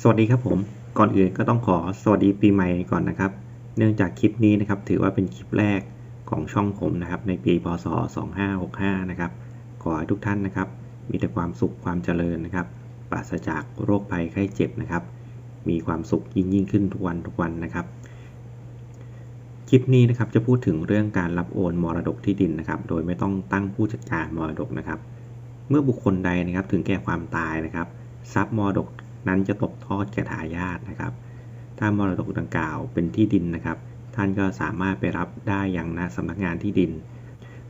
สวัสดีครับผม ก่อนอื่นก็ต้องขอสวัสดีปีใหม่ก่อนนะครับ เนื่องจากคลิปนี้นะครับถือว่าเป็นคลิปแรกของช่องผมนะครับ ในปีพศ 2565 นะครับ ขอให้ทุกท่านนะครับ มีแต่ความสุขความเจริญนะครับ ปราศจากโรคภัยไข้เจ็บนะครับ มีความสุขยิ่งยิ่งขึ้นทุกวันทุกวันนะครับ คลิปนี้นะครับจะพูดถึงเรื่องการรับโอนมรดกที่ดินนะครับ โดยไม่ต้องตั้งผู้จัดการมรดกนะครับ เมื่อบุคคลใดนะครับถึงแก่ความตายนะครับทรัพย์มรดก นั้นจะตกทอดแก่ทายาทนะครับ ถ้ามรดกดังกล่าวเป็นที่ดินนะครับ ท่านก็สามารถไปรับได้อย่างณสำนักงานที่ดิน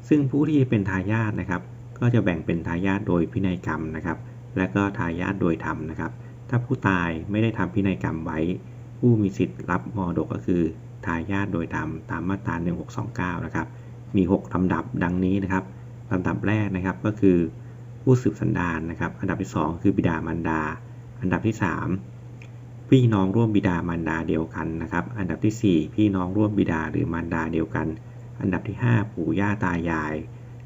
ซึ่งผู้ที่เป็นทายาทนะครับ ก็จะแบ่งเป็นทายาทโดยพินัยกรรมนะครับ และก็ทายาทโดยธรรมนะครับ ถ้าผู้ตายไม่ได้ทำพินัยกรรมไว้ ผู้มีสิทธิ์รับมรดกก็คือทายาทโดยธรรมตามมาตรา1629นะครับ มี 6ลำดับดังนี้นะครับลำดับแรกนะครับก็คือผู้สืบสันดานนะครับ อันดับที่ 2 คือบิดามารดา อันดับที่ 3 พี่น้องร่วมบิดามารดาเดียวกันนะครับ อันดับที่ 4 พี่น้องร่วมบิดาหรือมารดาเดียวกัน อันดับที่ 5 ปู่ย่าตายาย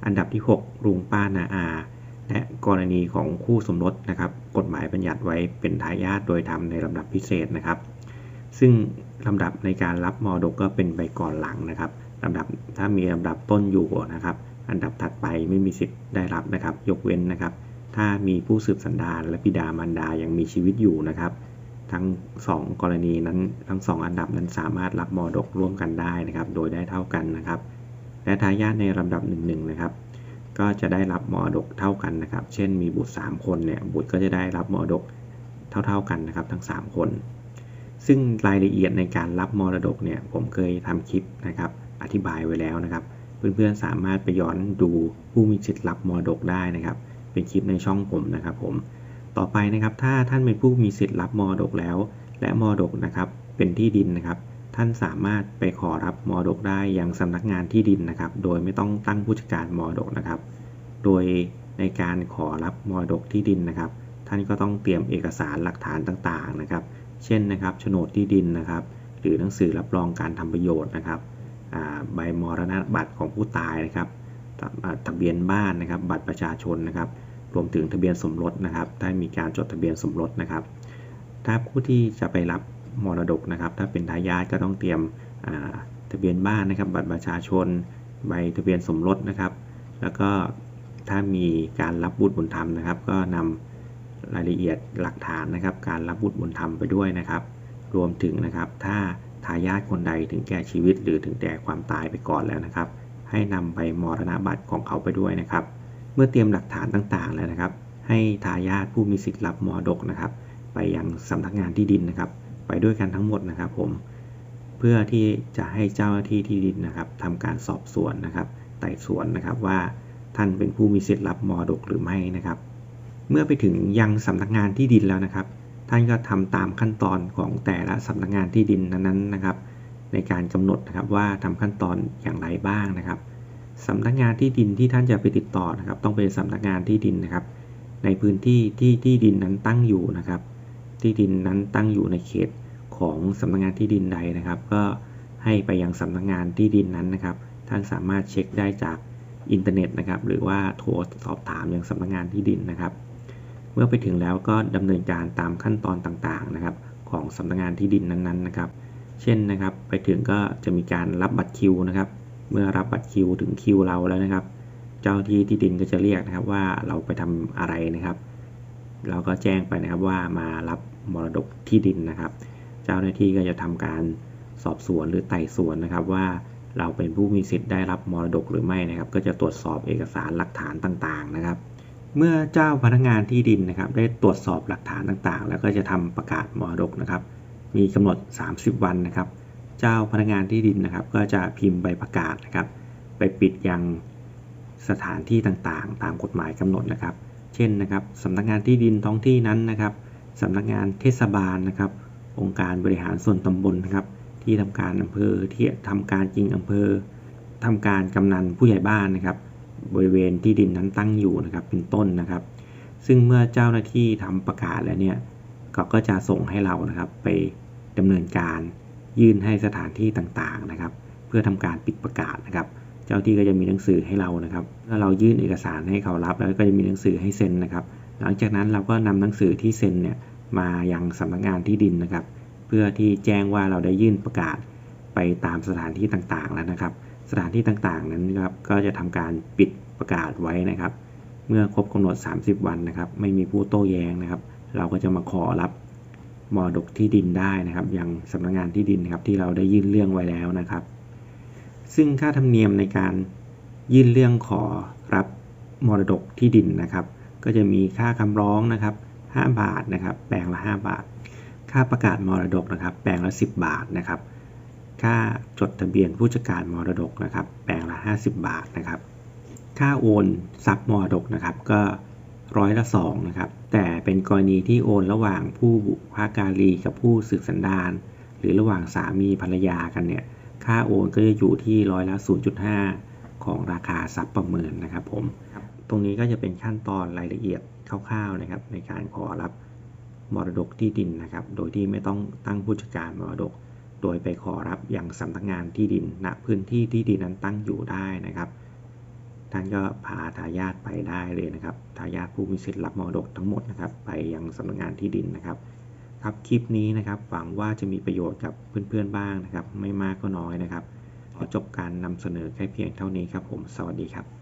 อันดับที่ 6 ลุงป้านาอา และกรณีของคู่สมรสนะครับ กฎหมายบัญญัติไว้เป็นทายาทโดยธรรมในลำดับพิเศษนะครับ ซึ่งลำดับในการรับมรดกก็เป็นไปก่อนหลังนะครับลำดับถ้ามีลำดับต้นอยู่นะครับ อันดับถัดไปไม่มีสิทธิ์ได้รับนะครับ ยกเว้นนะครับ ถ้ามีผู้สืบสันดานและบิดามารดายังมีชีวิตอยู่นะครับ ทั้ง 2 กรณีนั้นทั้ง 2 อันดับนั้นสามารถรับมรดกร่วมกันได้นะครับ โดยได้เท่ากันนะครับ และทายาทในลำดับ1นนะครับ ก็จะได้รับมรดกเท่ากันนะครับ เช่นมีบุตร 3 คนเนี่ยบุตรก็จะได้รับมรดกเท่า ๆกันนะครับ ทั้ง 3 คน ซึ่งรายละเอียดในการรับมรดกเนี่ยผมเคยทำคลิปนะครับ อธิบายไว้แล้วนะครับ เพื่อนๆสามารถไปย้อนดูผู้มีสิทธิ์รับมรดกได้นะครับ เป็นคลิปในช่องผมนะครับผม ต่อไปนะครับถ้าท่านเป็นผู้มีสิทธิ์รับมรดกแล้ว และมรดกนะครับเป็นที่ดินนะครับ ท่านสามารถไปขอรับมรดกได้ยังสำนักงานที่ดินนะครับ โดยไม่ต้องตั้งผู้จัดการมรดกนะครับ โดยในการขอรับมรดกที่ดินนะครับ ท่านก็ต้องเตรียมเอกสารหลักฐานต่างๆนะครับ เช่นนะครับโฉนดที่ดินนะครับ หรือหนังสือรับรองการทำประโยชน์นะครับใบมรณบัตรของผู้ตายนะครับ ทะเบียนบ้านนะครับ บัตรประชาชนนะครับ รวมถึงทะเบียนสมรสนะครับ ถ้ามีการจดทะเบียนสมรสนะครับ ถ้าผู้ที่จะไปรับมรดกนะครับ ถ้าเป็นทายาทก็ต้องเตรียมทะเบียนบ้านนะครับ บัตรประชาชน ใบทะเบียนสมรสนะครับ แล้วก็ถ้ามีการรับบุตรบุญธรรมนะครับ ก็นำรายละเอียดหลักฐานนะครับ การรับบุตรบุญธรรมไปด้วยนะครับ รวมถึงนะครับ ถ้าทายาทคนใดถึงแก่ชีวิตหรือถึงแก่ความตายไปก่อนแล้วนะครับ ให้นำใบมรณบัตรของเขาไปด้วยนะครับ เมื่อเตรียมหลักฐานต่างๆแล้วนะครับ ให้ทายาทผู้มีสิทธิ์รับมรดกนะครับ ไปยังสำนักงานที่ดินนะครับ ไปด้วยกันทั้งหมดนะครับผมเพื่อที่จะให้เจ้าหน้าที่ที่ดินนะครับทำการสอบสวนนะครับ ไต่สวนนะครับว่าท่านเป็นผู้มีสิทธิ์รับมรดกหรือไม่นะครับ เมื่อไปถึงยังสำนักงานที่ดินแล้วนะครับ ท่านก็ทำตามขั้นตอนของแต่ละสำนักงานที่ดินนั้นๆนะครับ ในการกำหนดนะครับว่าทำขั้นตอนอย่างไรบ้างนะครับสำนักงานที่ดินที่ท่านจะไปติดต่อนะครับ ต้องเป็นสำนักงานที่ดินนะครับ ในพื้นที่ที่ที่ดินนั้นตั้งอยู่นะครับ ที่ดินนั้นตั้งอยู่ในเขตของสำนักงานที่ดินใดนะครับ ก็ให้ไปยังสำนักงานที่ดินนั้นนะครับ ท่านสามารถเช็คได้จากอินเทอร์เน็ตนะครับ หรือว่าโทรสอบถามยังสำนักงานที่ดินนะครับ เมื่อไปถึงแล้วก็ดำเนินการตามขั้นตอนต่างๆนะครับ ของสำนักงานที่ดินนั้นๆนะครับ เช่นนะครับ ไปถึงก็จะมีการรับบัตรคิวนะครับ เมื่อรับบัตรคิวถึงคิวเราแล้วนะครับ เจ้าที่ที่ดินก็จะเรียกนะครับว่าเราไปทำอะไรนะครับ เราก็แจ้งไปนะครับว่ามารับมรดกที่ดินนะครับ เจ้าหน้าที่ก็จะทำการสอบสวนหรือไต่สวนนะครับว่าเราเป็นผู้มีสิทธิ์ได้รับมรดกหรือไม่นะครับ ก็จะตรวจสอบเอกสารหลักฐานต่างๆนะครับ เมื่อเจ้าพนักงานที่ดินนะครับ ได้ตรวจสอบหลักฐานต่างๆ แล้วก็จะทำประกาศมรดกนะครับ มีกำหนด 30 วันนะครับ เจ้าพนักงานที่ดินนะครับ ก็จะพิมพ์ใบประกาศนะครับ ไปปิดยังสถานที่ต่างๆ ตามกฎหมายกำหนดนะครับ เช่นนะครับสำนักงานที่ดินท้องที่นั้นนะครับสำนักงานเทศบาลนะครับ องค์การบริหารส่วนตำบลนะครับ ที่ทำการอำเภอที่ทำการจริงอำเภอทำการกำนันผู้ใหญ่บ้านนะครับ บริเวณที่ดินนั้นตั้งอยู่นะครับเป็นต้นนะครับ ซึ่งเมื่อเจ้าหน้าที่ทำประกาศแล้วเนี่ย เขาก็จะส่งให้เรานะครับไปดำเนินการยื่นให้สถานที่ต่างๆนะครับ เพื่อทำการปิดประกาศนะครับ เจ้าที่ก็จะมีหนังสือให้เรานะครับถ้าเรายื่นเอกสารให้เขารับ แล้วก็จะมีหนังสือให้เซ็นนะครับ หลังจากนั้นเราก็นำหนังสือที่เซ็นเนี่ยมายังสำนักงานที่ดินนะครับ เพื่อที่แจ้งว่าเราได้ยื่นประกาศไปตามสถานที่ต่างๆแล้วนะครับ สถานที่ต่างๆนั้นนะครับก็จะทำการปิดประกาศไว้นะครับ เมื่อครบกำหนด 30 วันนะครับ ไม่มีผู้โต้แย้งนะครับ เราก็จะมาขอรับมรดกที่ดินได้นะครับ ยังสำนักงานที่ดินนะครับที่เราได้ยื่นเรื่องไว้แล้วนะครับ ซึ่งค่าธรรมเนียมในการยื่นเรื่องขอรับมรดกที่ดินนะครับ ก็จะมีค่าคำร้องนะครับ 5 บาทนะครับ แปลงละ 5 บาท ค่าประกาศมรดกนะครับ แปลงละ 10 บาทนะครับ ค่าจดทะเบียนผู้จัดการมรดกนะครับ แปลงละ 50 บาทนะครับ ค่าโอนทรัพย์มรดกนะครับ ก็ร้อยละ2นะครับ แต่เป็นกรณีที่โอนระหว่างผู้บุพการีกับผู้สืบสันดานหรือระหว่างสามีภรรยากันเนี่ย ค่าโอนก็จะอยู่ที่ร้อยละ 0.5 ของราคาทรัพย์ประเมินนะครับผม ตรงนี้ก็จะเป็นขั้นตอนรายละเอียดคร่าวๆนะครับ ในการขอรับมรดกที่ดินนะครับ โดยที่ไม่ต้องตั้งผู้จัดการมรดก โดยไปขอรับอย่างสำนักงานที่ดินณพื้นที่ที่ดินนั้นตั้งอยู่ได้นะครับ ท่านก็พาทายาทไปได้เลยนะครับ ทายาทผู้มีสิทธิ์รับมรดกทั้งหมดนะครับ ไปยังสำนักงานที่ดินนะครับ ครับคลิปนี้นะครับหวังว่าจะมีประโยชน์กับเพื่อนๆบ้างนะครับ ไม่มากก็น้อยนะครับ ขอจบการนำเสนอแค่เพียงเท่านี้ครับผม สวัสดีครับ